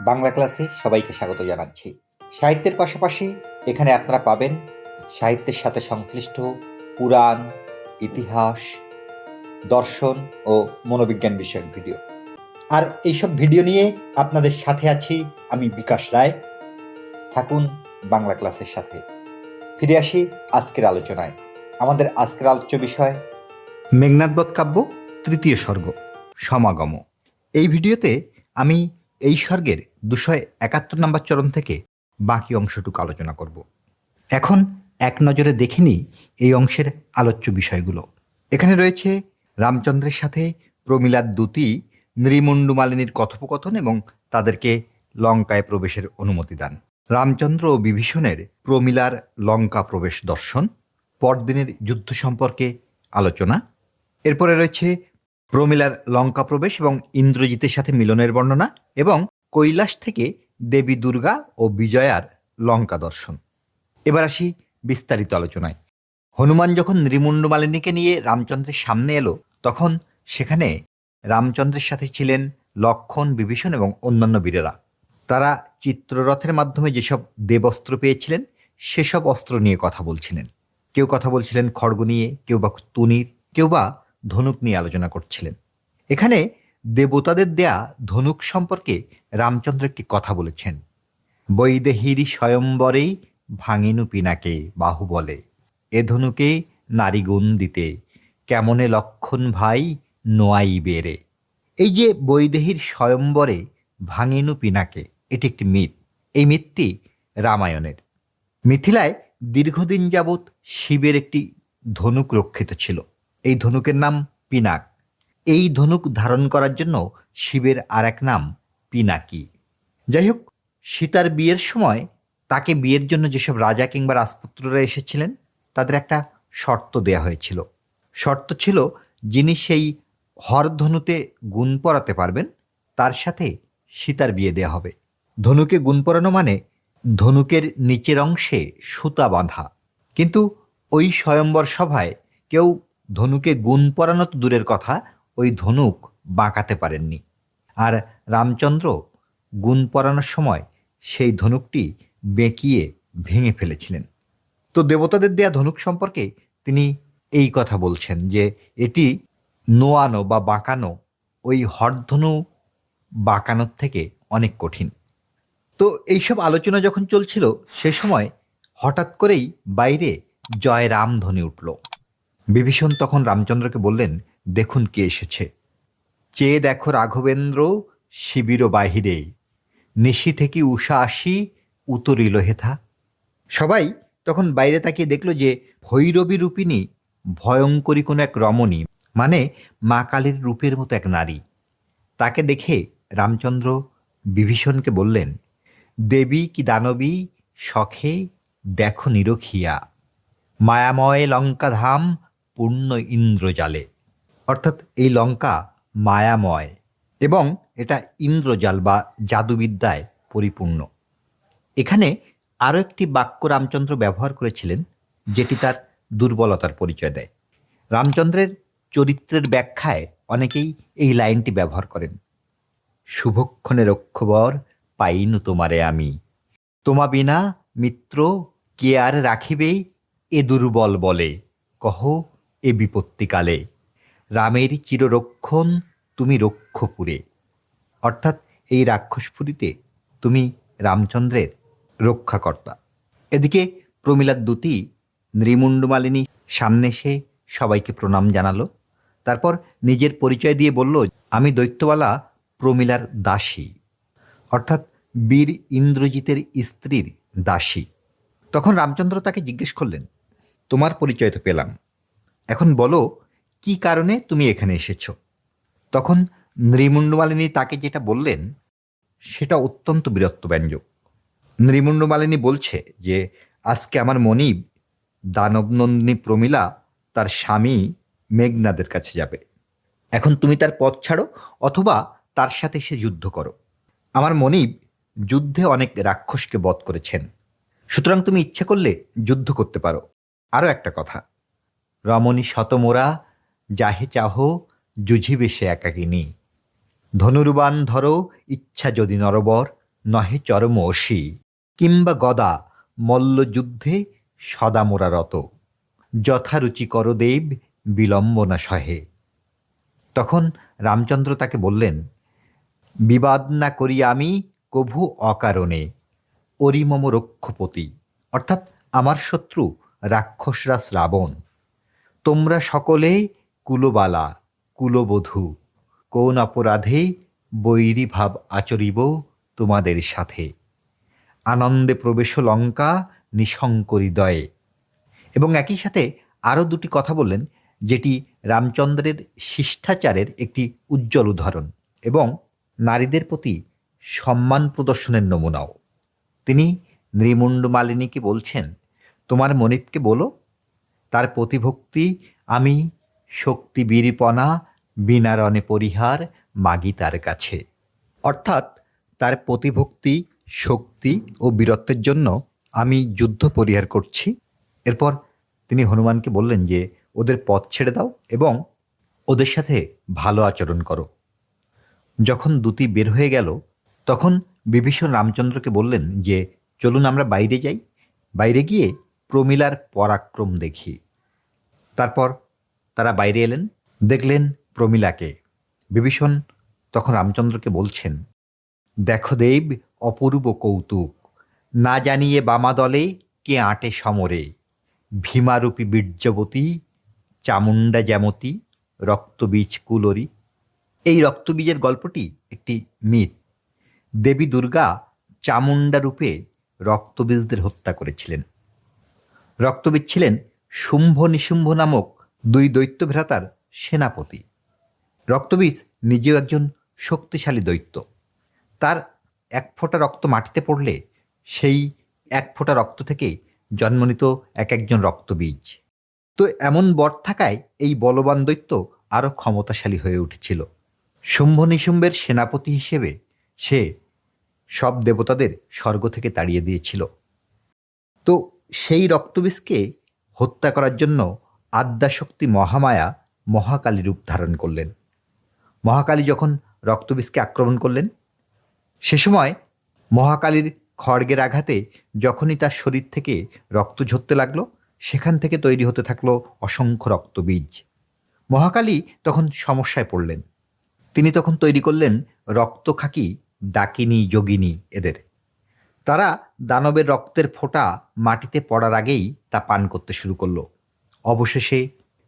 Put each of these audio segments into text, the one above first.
বাংলা ক্লাসে সবাইকে স্বাগত জানাচ্ছি। সাহিত্যের পাশাপাশি এখানে আপনারা পাবেন সাহিত্যের সাথে সংশ্লিষ্ট পুরাণ, ইতিহাস, দর্শন ও মনোবিজ্ঞান বিষয়ক ভিডিও। আর এইসব ভিডিও নিয়ে আপনাদের সাথে আছি আমি বিকাশ রায়। থাকুন বাংলা ক্লাসের সাথে। ফিরে আসি আজকের আলোচনায়। আমাদের আজকের আলোচ্য বিষয় মেঘনাথবধ কাব্য, তৃতীয় স্বর্গ, সমাগম। এই ভিডিওতে আমি এই স্বর্গের দুশো একাত্তর নম্বর চরণ থেকে বাকি অংশটুকু আলোচনা করব। এখন এক নজরে দেখে নিই এই অংশের আলোচ্য বিষয়গুলো। এখানে রয়েছে রামচন্দ্রের সাথে প্রমিলার দূতি নৃমুণ্ডু মালিনীর কথোপকথন এবং তাদেরকে লঙ্কায় প্রবেশের অনুমতি দান। রামচন্দ্র ও বিভীষণের প্রমিলার লঙ্কা প্রবেশ দর্শন, পরদিনের যুদ্ধ সম্পর্কে আলোচনা, এরপরে রয়েছে প্রমিলার লঙ্কা প্রবেশ এবং ইন্দ্রজিতের সাথে মিলনের বর্ণনা এবং কৈলাস থেকে দেবী দুর্গা ও বিজয়ার লঙ্কা দর্শন। এবার আসি বিস্তারিত আলোচনায়। হনুমান যখন নৃমুণ্ড মালিনীকে নিয়ে রামচন্দ্রের সামনে এলো, তখন সেখানে রামচন্দ্রের সাথে ছিলেন লক্ষণ, বিভীষণ এবং অন্যান্য বীরেরা। তারা চিত্ররথের মাধ্যমে যেসব দেবস্ত্র পেয়েছিলেন, সেসব অস্ত্র নিয়ে কথা বলছিলেন। কেউ কথা বলছিলেন খড়গ নিয়ে, কেউ বা তুনির, কেউ বা ধনুক নিয়ে আলোচনা করছিলেন। এখানে দেবতাদের দেয়া ধনুক সম্পর্কে রামচন্দ্র একটি কথা বলেছেন। বৈদেহীর স্বয়ম্বরেই ভাঙিনু পিনাকে বাহু বলে এ ধনুকে নারীগুণ দিতে কেমনে লক্ষণ ভাই নোয়াই বেড়ে। এই যে বৈদেহীর স্বয়ম্বরে ভাঙিনু পিনাকে, এটি একটি মিথ। এই মিথটি রামায়ণের। মিথিলায় দীর্ঘদিন যাবৎ শিবের একটি ধনুক রক্ষিত ছিল। এই ধনুকের নাম পিনাক। এই ধনুক ধারণ করার জন্য শিবের আর এক নাম পিনাকি। যাই হোক, সীতার বিয়ের সময় তাকে বিয়ের জন্য যেসব রাজা কিংবা রাজপুত্ররা এসেছিলেন, তাদের একটা শর্ত দেয়া হয়েছিল। শর্ত ছিল, যিনি সেই হরধনুতে গুণ পরাতে পারবেন, তার সাথে সীতার বিয়ে দেয়া হবে। ধনুকে গুণ পরানো মানে ধনুকের নিচের অংশে সুতা বাঁধা। কিন্তু ওই স্বয়ম্বর সভায় কেউ ধনুকে গুণ পরানো তো দূরের কথা ওই ধনুক বাঁকাতে পারেননি। আর রামচন্দ্র গুণ পরানোর সময় সেই ধনুকটি বেঁকিয়ে ভেঙে ফেলেছিলেন। তো দেবতাদের দেয়া ধনুক সম্পর্কে তিনি এই কথা বলছেন যে এটি নোয়ানো বা বাঁকানো ওই হরধনু বাঁকানোর থেকে অনেক কঠিন। তো এইসব আলোচনা যখন চলছিল সে সময় হঠাৎ করেই বাইরে জয় রাম ধ্বনি উঠল। বিভীষণ তখন রামচন্দ্রকে বললেন দেখুন কে এসেছে। চেয়ে দেখো রাঘবেন্দ্র শিবির বাহিরে নিশি থেকে উষা আসি উতরিল হেথা সবাই তখন বাইরে তাকিয়ে দেখল যে ভৈরবী রূপিণী ভয়ঙ্করী কোনো এক রমণী মানে মা কালীর রূপের মতো এক নারী। তাকে দেখে রামচন্দ্র বিভীষণকে বললেন, দেবী কি দানবী শখে দেখো নিরখিয়া মায়াময় লঙ্কাধাম, পূর্ণ ইন্দ্রজালে। অর্থাৎ এই লঙ্কা মায়াময় এবং এটা ইন্দ্রজাল বা জাদুবিদ্যায় পরিপূর্ণ। এখানে আরও একটি বাক্য রামচন্দ্র ব্যবহার করেছিলেন, যেটি তার দুর্বলতার পরিচয় দেয়। রামচন্দ্রের চরিত্রের ব্যাখ্যায় অনেকেই এই লাইনটি ব্যবহার করেন। শুভক্ষণে রক্ষবর পাইনু তোমারে আমি। তোমা বিনা মিত্র কে আর রাখিবে এ দুর্বল বলে। কহ এ বিপত্তিকালে রামের চিররক্ষণ তুমি রক্ষপুরে। অর্থাৎ এই রাক্ষসপুরীতে তুমি রামচন্দ্রের রক্ষাকর্তা। এদিকে প্রমিলার দূতি নৃমুণ্ডমালিনী সামনে এসে সবাইকে প্রণাম জানালো। তারপর নিজের পরিচয় দিয়ে বলল, আমি দৈত্যবালা প্রমিলার দাসী। অর্থাৎ বীর ইন্দ্রজিতের স্ত্রীর দাসী। তখন রামচন্দ্র তাকে জিজ্ঞেস করলেন, তোমার পরিচয় তো পেলাম। এখন বলো কি কারণে তুমি এখানে এসেছ? তখন নৃমুণ্ডমালিনী তাকে যেটা বললেন, সেটা অত্যন্ত বীরত্বব্যঞ্জক নৃমুণ্ডমালিনী বলছে যে, আজকে আমার মনিব দানবনন্দিনী প্রমিলা তার স্বামী মেঘনাদের কাছে যাবে। এখন তুমি তার পথ ছাড়ো অথবা তার সাথে সে যুদ্ধ করো। আমার মনিব যুদ্ধে অনেক রাক্ষসকে বধ করেছেন। সুতরাং তুমি ইচ্ছে করলে যুদ্ধ করতে পারো। আরও একটা কথা। রমণী শতমোরা যাহে চাহ জুঝিবে সে একাকিনী। ধনুর্বান ধরো, ইচ্ছা যদি নরবর, নহে চরম অসি কিংবা গদা, মল্লযুদ্ধে সদা মোরা রত যথারুচি করদেব বিলম্বনা সহে। তখন রামচন্দ্র তাকে বললেন, বিবাদ না করি আমি, কভু অকারণে। অরিমম রক্ষপতি। অর্থাৎ আমার শত্রু রাক্ষসরা শ্রাবণ। তোমরা সকলে কুলবালা, কুলবধূ, কোন অপরাধে বৈরী ভাব আচরিব তোমাদের সাথে। আনন্দে প্রবেশ লঙ্কা, নিঃশঙ্ক হৃদয়ে। এবং একই সাথে আরও দুটি কথা বললেন, যেটি রামচন্দ্রের শিষ্টাচারের একটি উজ্জ্বল উদাহরণ এবং নারীদের প্রতি সম্মান প্রদর্শনের নমুনাও। তিনি নৃমুণ্ড মালিনীকে বলছেন, তোমার মনিপকে বলো, তার প্রতিভক্তি আমি শক্তি বীরপনা বিনারণে পরিহার মাগি তার কাছে। অর্থাৎ তার প্রতিভক্তি, শক্তি ও বীরত্বের জন্য আমি যুদ্ধ পরিহার করছি। এরপর তিনি হনুমানকে বললেন যে, ওদের পথ ছেড়ে দাও এবং ওদের সাথে ভালো আচরণ করো। যখন দুটি বের হয়ে গেল, তখন বিভীষণ রামচন্দ্রকে বললেন যে, চলুন আমরা বাইরে যাই। বাইরে গিয়ে প্রমিলার পরাক্রম দেখি। তারপর তারা বাইরে এলেন, দেখলেন প্রমিলাকে। বিভীষণ তখন রামচন্দ্রকে বলছেন, দেখো দেব, অপূর্ব কৌতুক। না জানিয়ে বামাদলে কে আঁটে সমরে। ভীমারূপী বীর্যবতী, চামুণ্ডা জ্যামতী, রক্তবীজ কুলরি। এই রক্তবীজের গল্পটি একটি মিথ। দেবী দুর্গা চামুণ্ডা রূপে রক্তবীজদের হত্যা করেছিলেন। রক্তবীজ ছিলেন শুম্ভ নিশুম্ভ নামক দুই দৈত্য ভ্রাতার সেনাপতি। রক্তবীজ নিজেও একজন শক্তিশালী দৈত্য। তার এক ফোঁটা রক্ত মাটিতে পড়লে সেই এক ফোঁটা রক্ত থেকে জন্ম নিত এক একজন রক্তবীজ। তো এমন বর থাকায় এই বলবান দৈত্য আরও ক্ষমতাশালী হয়ে উঠেছিল। শুম্ভ নিশুম্বের সেনাপতি হিসেবে সে সব দেবতাদের স্বর্গ থেকে তাড়িয়ে দিয়েছিল। তো সেই রক্তবীজকে হত্যা করার জন্য আদ্যাশক্তি মহামায়া মহাকালী রূপ ধারণ করলেন। মহাকালী যখন রক্তবীজকে আক্রমণ করলেন, সে সময় মহাকালীর খড়গের আঘাতে যখনই তার শরীর থেকে রক্ত ঝরতে লাগল, সেখান থেকে তৈরি হতে থাকল অসংখ্য রক্তবীজ। মহাকালী তখন সমস্যায় পড়লেন। তিনি তখন তৈরি করলেন রক্তখাকি ডাকিনী, যোগিনী এদের। তারা দানবের রক্তের ফোঁটা মাটিতে পড়ার আগেই তা পান করতে শুরু করল। অবশেষে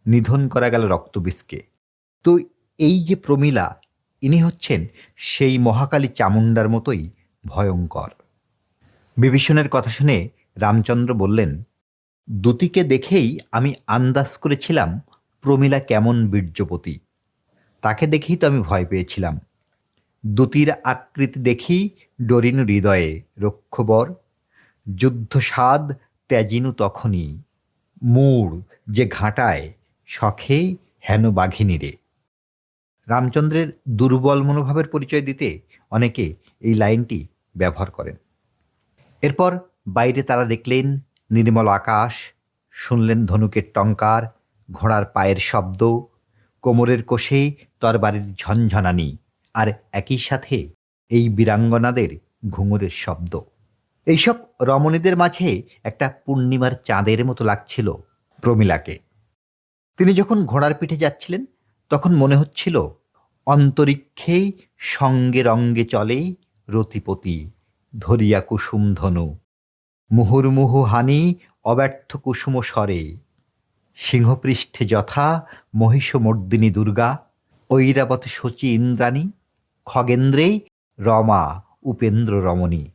নিধন করা গেল রক্তবীজকে। তো এই যে প্রমিলা, ইনি হচ্ছেন সেই মহাকালী চামুণ্ডার মতোই ভয়ঙ্কর। বিভীষণের কথা শুনে রামচন্দ্র বললেন, দুতিকে দেখেই আমি আন্দাজ করেছিলাম প্রমিলা কেমন বীর্যপতি। তাকে দেখেই তো আমি ভয় পেয়েছিলাম। দুতির আকৃতি দেখি ডরিনু হৃদয়ে রক্ষবর যুদ্ধস্বাদ ত্যাজিনু তখনই। মূড় যে ঘাঁটায় শখে হেন বাঘিনী রে। রামচন্দ্রের দুর্বল মনোভাবের পরিচয় দিতে অনেকে এই লাইনটি ব্যবহার করেন। এরপর বাইরে তারা দেখলেন নির্মল আকাশ, শুনলেন ধনুকের টঙ্কার, ঘোড়ার পায়ের শব্দ, কোমরের কোষে তরবারির ঝনঝনানি, আর একই সাথে এই বীরাঙ্গনাদের ঘুঙুরের শব্দ। এইসব রমণীদের মাঝে একটা পূর্ণিমার চাঁদের মতো লাগছিল প্রমিলাকে। তিনি যখন ঘোড়ার পিঠে যাচ্ছিলেন, তখন মনে হচ্ছিল অন্তরিক্ষেই সঙ্গে রঙ্গে চলে রতিপতি, ধরিয়া কুসুম ধনু মুহুর্মুহু হানি অব্যর্থ কুসুম স্বরে, সিংহপৃষ্ঠে যথা মহিষমর্দিনী দুর্গা, ঐরাবত শচী ইন্দ্রাণী, খগেন্দ্রেই রমা উপেন্দ্র রমণী।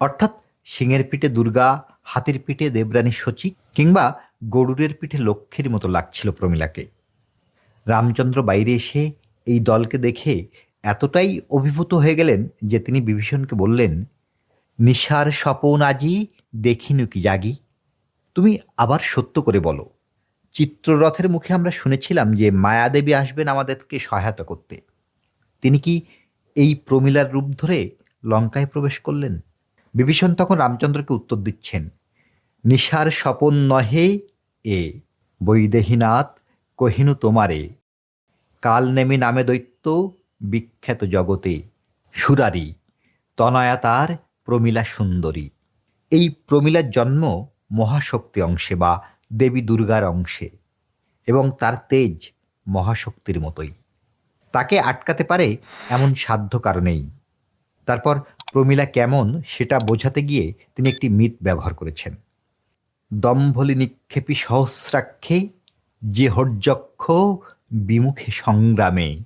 অর্থাৎ সিংহের পিঠে দুর্গা, হাতির পিঠে দেবরানী শচী কিংবা গরুরের পিঠে লক্ষ্মীর মতো লাগছিল প্রমিলাকে। রামচন্দ্র বাইরে এসে এই দলকে দেখে এতটাই অভিভূত হয়ে গেলেন যে তিনি বিভীষণকে বললেন, নিশার স্বপন আজি দেখিনু কি জাগি? তুমি আবার সত্য করে বলো। চিত্ররথের মুখে আমরা শুনেছিলাম যে মায়াদেবী আসবেন আমাদেরকে সহায়তা করতে। তিনি কি এই প্রমিলার রূপ ধরে লঙ্কায় প্রবেশ করলেন? বিভীষণ তখন রামচন্দ্রকে উত্তর দিচ্ছেন, নিশার স্বপন নহে এ, বৈদেহীনাথ কহিনু তোমারে। কাল নেমি নামে দৈত্য, বিখ্যাত জগতে, সুরারি, তনয়া তার প্রমীলা সুন্দরী। এই প্রমীলার জন্ম মহাশক্তি অংশে বা দেবী দুর্গার অংশে, এবং তার তেজ মহাশক্তির মতোই। তাকে আটকাতে পারে এমন সাধ্য কারণেই। তারপর প্রমীলা কেমন সেটা বোঝাতে গিয়ে তিনি একটি মিথ ব্যবহার করেছেন। দম্ভলি নিক্ষেপী সহস্রাক্ষে যে হর্যক্ষ বিমুখে সংগ্রামে,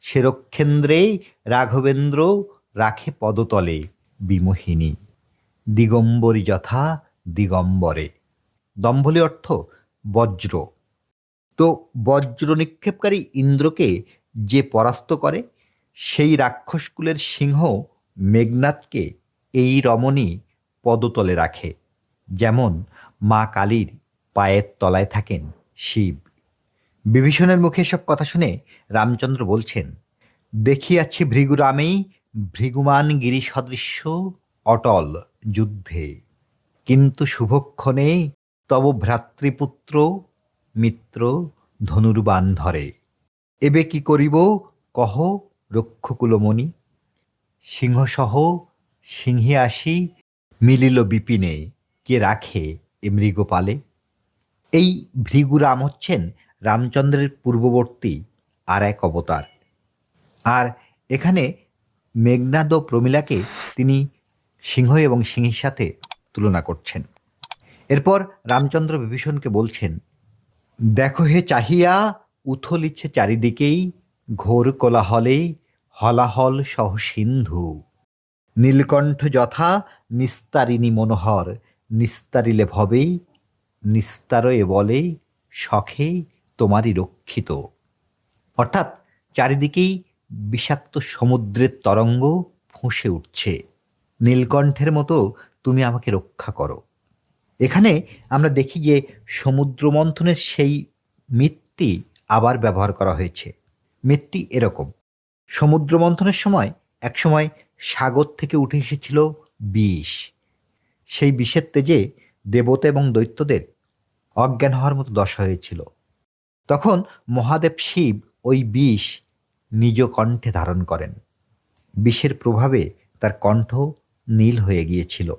সে রক্ষেন্দ্রে রাঘবেন্দ্র রাখে পদতলে বিমোহিনী, দিগম্বরী যথা দিগম্বরে। দম্ভলি অর্থ বজ্র। তো বজ্র নিক্ষেপকারী ইন্দ্রকে যে পরাস্ত করে, সেই রাক্ষসকুলের সিংহ মেঘনাথকে এই রমণী পদতলে রাখে, যেমন মা কালীর পায়ের তলায় থাকেন শিব। বিভীষণের মুখে সব কথা শুনে রামচন্দ্র বলছেন, দেখিয়াছি ভৃগুরামেই ভৃগুমান গিরি সদৃশ্য অটল যুদ্ধে। কিন্তু শুভক্ষণে তব ভ্রাতৃপুত্র মিত্র ধনুর্বাণ ধরে। এবে কি করিব, কহ রক্ষকুলমণি? সিংহসহ সিংহে আসি, মিলিল বিপিনে, কে রাখে এ মৃগপালে এই ভৃগুরাম হচ্ছেন রামচন্দ্রের পূর্ববর্তী আর এক অবতার। আর এখানে মেঘনাদ প্রমীলাকে তিনি সিংহ এবং সিংহের সাথে তুলনা করছেন। এরপর রামচন্দ্র বিভীষণকে বলছেন, দেখো হে চাহিয়া উথলিচ্ছে চারিদিকেই ঘোর কোলাহলে হলাহল সহ সিন্ধু। নীলকণ্ঠ যথা নিস্তারিণী মনোহর, নিস্তারিলে ভবেই, নিস্তারয়ে বলে শখে তোমারই রক্ষিত। অর্থাৎ চারিদিকেই বিষাক্ত সমুদ্রের তরঙ্গ ফুঁসে উঠছে। নীলকণ্ঠের মতো তুমি আমাকে রক্ষা করো। এখানে আমরা দেখি যে সমুদ্র মন্থনের সেই মিথটি আবার ব্যবহার করা হয়েছে। মিথটি এরকম। সমুদ্র মন্থনের সময়, একসময় সাগর থেকে উঠে এসেছিল বিষ। সেই বিষের তেজে দেবতা এবং দৈত্যদের অজ্ঞান হওয়ার মতো দশা হয়েছিল। তখন মহাদেব শিব ওই বিষ নিজ কণ্ঠে ধারণ করেন। বিষের প্রভাবে তার কণ্ঠ নীল হয়ে গিয়েছিল।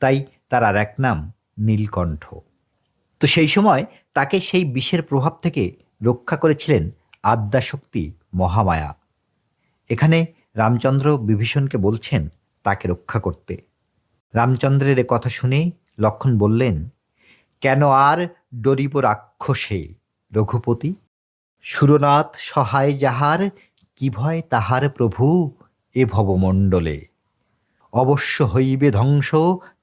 তাই তার আর এক নাম নীলকণ্ঠ। তো সেই সময় তাকে সেই বিষের প্রভাব থেকে রক্ষা করেছিলেন আদ্যাশক্তি মহামায়া। এখানে রামচন্দ্র বিভীষণকে বলছেন তাকে রক্ষা করতে। রামচন্দ্রের কথা শুনে লক্ষণ বললেন, কেন আর ডরিব রাক্ষসে, রঘুপতি? সুরনাথ সহায় যাহার, কি ভয় তাহার প্রভু এ ভবমণ্ডলে? অবশ্য হইবে ধ্বংস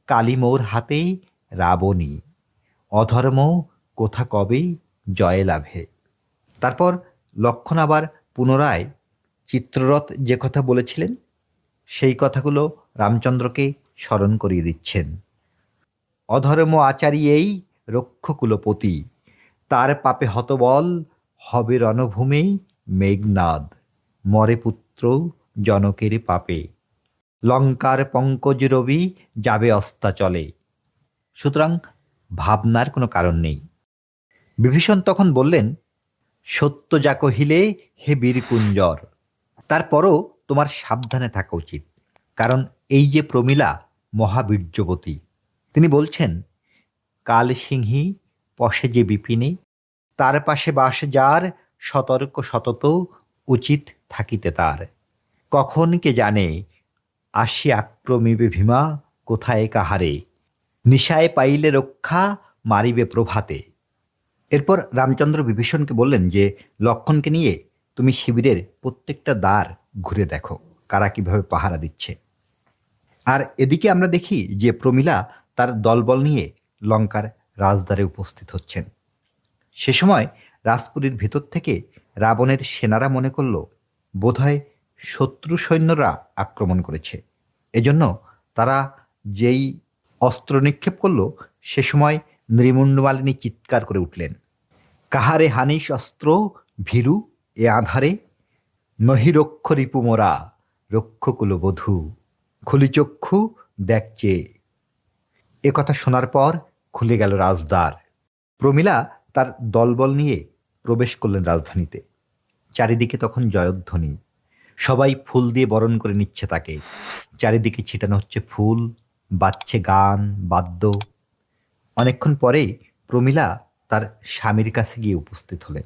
কালিমোর হাতে রাবণী। অধর্ম কোথা কবে জয় লাভে তারপর লক্ষণ আবার পুনরায় চিত্ররথ যে কথা বলেছিলেন, সেই কথাগুলো রামচন্দ্রকে স্মরণ করিয়ে দিচ্ছেন। অধর্ম আচারী এই রক্ষকুলপতি, তার পাপে হতবল হবে রণভূমে মেঘনাদ, মরে পুত্র জনকের পাপে। লঙ্কার পঙ্কজ রবি যাবে অস্তাচলে। সুতরাং ভাবনার কোনো কারণ নেই। বিভীষণ তখন বললেন, সত্য যা কহিলে হে বীরকুঞ্জর তারপরও তোমার সাবধানে থাকা উচিত। কারণ এই যে প্রমীলা, মহাবীর্যবতী, তিনি বলছেন কাল সিংহী পশে যে বিপিনে, তার পাশে বাস যার, সতর্ক সতত, উচিত থাকিতে তার। কখন কে জানে, আসি আক্রমিবে ভীমা, কোথায় কাহারে? নিশায় পাইলে রক্ষা, মারিবে প্রভাতে। এরপর রামচন্দ্র বিভীষণকে বললেন যে, লক্ষণকে নিয়ে তুমি শিবিরের প্রত্যেকটা দ্বার ঘুরে দেখো, কারা কীভাবে পাহারা দিচ্ছে। আর এদিকে আমরা দেখি যে প্রমীলা তার দলবল নিয়ে লঙ্কার রাজদ্বারে উপস্থিত হচ্ছেন। সে সময় রাজপুরীর ভেতর থেকে রাবণের সেনারা মনে করল, বোধহয় শত্রু সৈন্যরা আক্রমণ করেছে। এজন্য তারা যেই অস্ত্র নিক্ষেপ করল, সে সময় নৃমুণ্ডমালিনী চিৎকার করে উঠলেন। কাহারে হানিস অস্ত্র, ভীরু এ আধারে নহিরক্ষ রিপুমোরা রক্ষকুলবধূ খুলিচক্ষু দেখছে। এ কথা শোনার পর খুলে গেল রাজদ্বার। প্রমীলা তার দলবল নিয়ে প্রবেশ করলেন রাজধানীতে। চারিদিকে তখন জয়ধ্বনি। সবাই ফুল দিয়ে বরণ করে নিচ্ছে তাকে। চারিদিকে ছিটানো হচ্ছে ফুল, বাজছে গান, বাদ্য। অনেকক্ষণ পরে প্রমীলা তার স্বামীর কাছে গিয়ে উপস্থিত হলেন।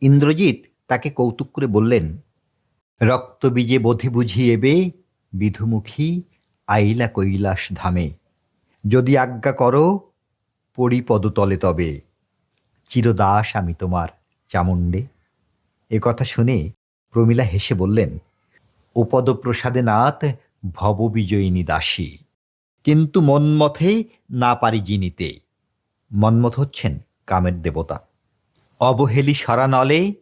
ইন্দ্রজিৎ তাকে কৌতুক করে বললেন রক্তবীজে বধি বুঝি এবে, বিধুমুখী আইলা কৈলাস ধামে। যদি আজ্ঞা করো পড়ি পদতলে তবে। চিরদাস আমি তোমার চামুণ্ডে। এ কথা শুনে প্রমীলা হেসে বললেন উপদপ্রসাদে নাথ ভববিজয়িনী দাসী। কিন্তু মন্মথে না পারি জিনিতে। মন্মথ হচ্ছেন কামের দেবতা। অবহেলি সরানলে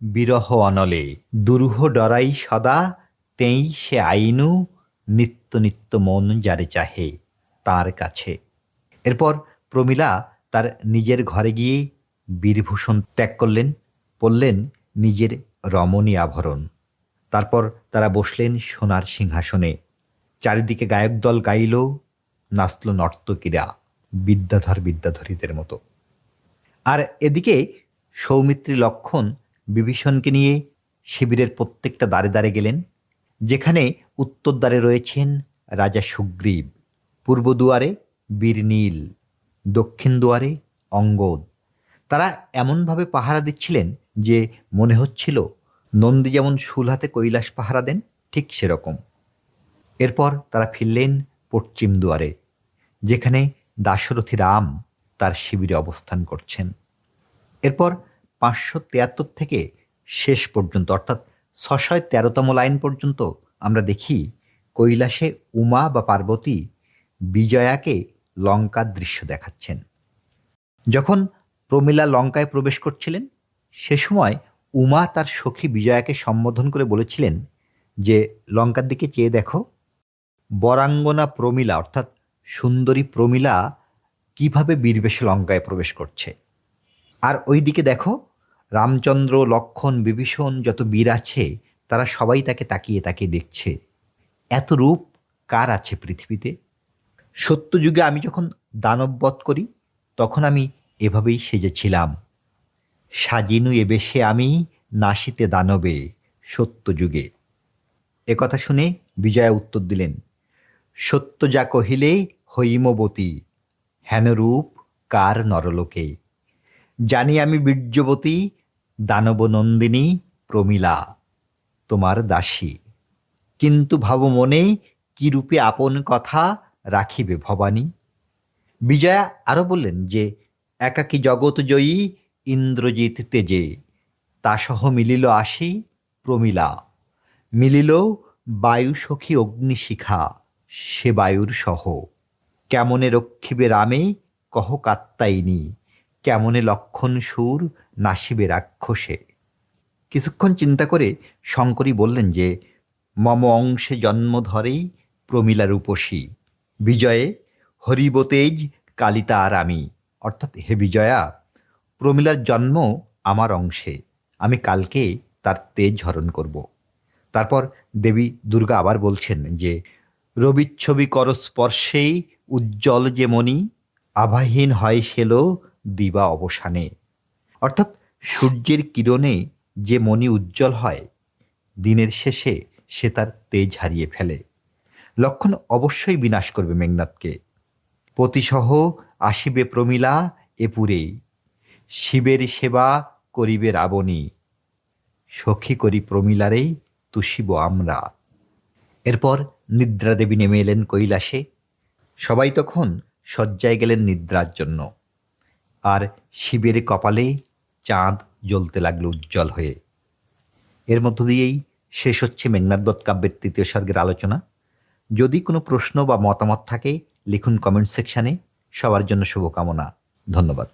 বিরহ অনলে। দুরূহ ডরাই সদা, তেই সে আইনু, নিত্য নিত্য মন যারে চাহে তার কাছে। এরপর প্রমীলা তার নিজের ঘরে গিয়ে বীরভূষণ ত্যাগ করলেন পরলেন নিজের রমণী আভরণ। তারপর তারা বসলেন সোনার সিংহাসনে। চারিদিকে গায়ক দল গাইল, নাচল নর্তকীরা, বিদ্যাধর বিদ্যাধরীদের মতো। আর এদিকে সৌমিত্রী লক্ষণ বিভীষণকে নিয়ে শিবিরের প্রত্যেকটা দ্বারে দ্বারে গেলেন, যেখানে উত্তর দ্বারে রয়েছেন রাজা সুগ্রীব। পূর্ব দুয়ারে বীরনীল দক্ষিণ দুয়ারে অঙ্গদ। তারা এমনভাবে পাহারা দিচ্ছিলেন যে মনে হচ্ছিল নন্দী যেমন শুল হাতে কৈলাস পাহারা দেন, ঠিক সেরকম। এরপর তারা ফিরলেন পশ্চিম দুয়ারে, যেখানে দাশরথী রাম তার শিবিরে অবস্থান করছেন। এরপর পাঁচশো তেয়াত্তর থেকে শেষ পর্যন্ত, অর্থাৎ ছশয় তেরোতম লাইন পর্যন্ত আমরা দেখি কৈলাসে উমা বা পার্বতী বিজয়াকে লঙ্কার দৃশ্য দেখাচ্ছেন। যখন প্রমীলা লঙ্কায় প্রবেশ করছিলেন, সে সময় উমা তার সখী বিজয়াকে সম্বোধন করে বলেছিলেন যে, লঙ্কার দিকে চেয়ে দেখো, বরাঙ্গনা প্রমীলা, অর্থাৎ সুন্দরী প্রমীলা কীভাবে বীরবেশে লঙ্কায় প্রবেশ করছে? আর ওই দিকে দেখো, রামচন্দ্র, লক্ষণ, বিভীষণ যত বীর আছে, তারা সবাই তাকে তাকিয়ে তাকিয়ে দেখছে। এত রূপ কার আছে পৃথিবীতে? সত্যযুগে আমি যখন দানববধ করি, তখন আমি এভাবেই সেজেছিলাম। সাজিনু এ বেশে আমি নাসিতে দানবে, সত্যযুগে। একথা শুনে বিজয়া উত্তর দিলেন, সত্য যা কহিলে হৈমবতী হেনরূপ কার নরলোকে? জানি আমি বীর্যবতী দানবনন্দিনী প্রমীলা, তোমার দাসী। কিন্তু ভাব মনে কি রূপে আপন কথা রাখিবে ভবানী? বিজয়া আরও বললেন যে, একাকী জগৎ জয়ী ইন্দ্রজিৎ তেজে, তা সহ মিলিল আসি প্রমীলা। মিলিল বায়ু সখী অগ্নিশিখা, সে বায়ুর সহ। কেমনে রক্ষিবে রামে কহ কাত্তাইনি কেমনে লক্ষণ সুর নাসিবে রাক্ষসে? কিছুক্ষণ চিন্তা করে শঙ্করী বললেন যে, মম অংশে জন্ম ধরেই প্রমীলা রূপসী। বিজয়ে হরিবতেজ কালিতা আর আমি। অর্থাৎ হে বিজয়া, প্রমীলার জন্ম আমার অংশে। আমি কালকে তার তেজ হরণ করব। তারপর দেবী দুর্গা আবার বলছেন যে, রবিচ্ছবি করস্পর্শেই উজ্জ্বল যে মণি আভাহীন হয় সেলো দিবা অবসানে। অর্থাৎ সূর্যের কিরণে যে মণি উজ্জ্বল হয়, দিনের শেষে সে তার তেজ হারিয়ে ফেলে। লক্ষণ অবশ্যই বিনাশ করবে মেঘনাথকে। পতিসহ আসিবে প্রমীলা এপুরেই শিবের সেবা করিবে রাবণী। সখী করি প্রমিলারেই তুষিব আমরা। এরপর নিদ্রা দেবী নেমে এলেন কৈলাসে। সবাই তখন শয্যায় গেলেন নিদ্রার জন্য। আর শিবের কপালে চাঁদ জ্বলতে লাগল উজ্জ্বল হয়ে। এর মধ্য দিয়েই শেষ হচ্ছে মেঘনাথবধ কাব্যের তৃতীয় স্বর্গের আলোচনা। যদি কোনো প্রশ্ন বা মতামত থাকে, লিখুন কমেন্ট সেকশানে। সবার জন্য শুভকামনা। ধন্যবাদ।